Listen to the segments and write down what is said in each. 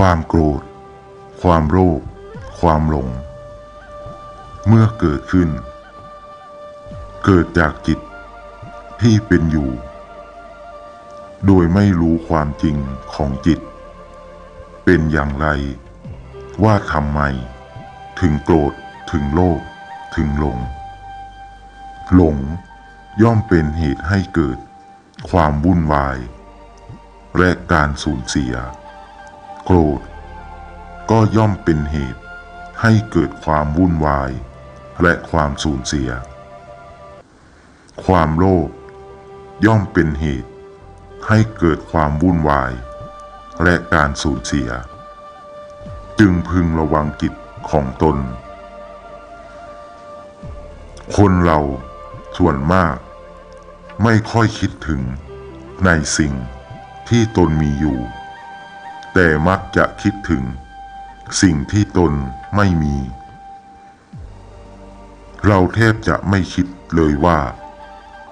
ความโกรธ ความโลภความหลง เมื่อเกิดขึ้น เกิดจากจิตที่เป็นอยู่ โดยไม่รู้ความจริงของจิต เป็นอย่างไร ว่าทำไม ถึงโกรธถึงโลภถึงหลง หลงย่อมเป็นเหตุให้เกิด ความวุ่นวาย และการสูญเสีย ก็ย่อมเป็นเหตุ ให้เกิดความวุ่นวาย และความสูญเสีย ความโลภย่อมเป็นเหตุ ให้เกิดความวุ่นวาย และการสูญเสีย จึงพึงระวังจิตของตน คนเราส่วนมากไม่ค่อยคิดถึงในสิ่งที่ตนมีอยู่ แต่มักจะคิดถึง สิ่งที่ตนไม่มี เราแทบจะไม่คิดเลยว่า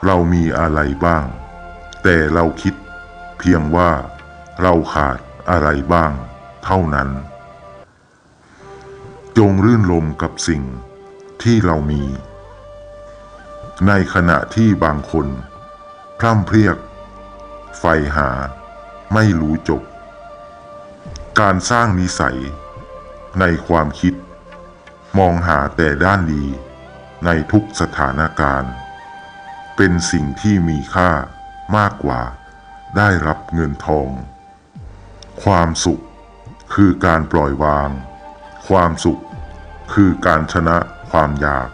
เรามีอะไรบ้าง แต่เราคิดเพียงว่าเราขาดอะไรบ้าง เท่านั้น จงรื่นรมกับสิ่งที่เรามี ในขณะที่บางคน พร่ำเพรียกไฟหาไม่รู้จบ การสร้างนิสัย ในความคิด มองหาแต่ด้านดี ในทุกสถานการณ์ เป็นสิ่งที่มีค่ามากกว่า ได้รับเงินทอง ความสุขคือการปล่อยวาง ความสุขคือการชนะความอยาก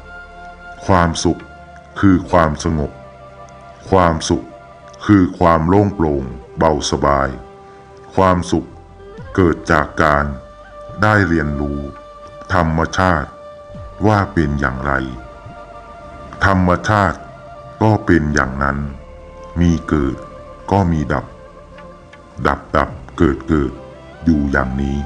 ความสุขคือความสงบ ความสุขคือความโล่งโปร่งเบาสบาย ความสุขเกิดจากการ ได้เรียนรู้ ธรรมชาติว่าเป็นอย่างไร ธรรมชาติก็เป็นอย่างนั้น มีเกิดก็มีดับ ดับดับเกิดเกิดอยู่อย่างนี้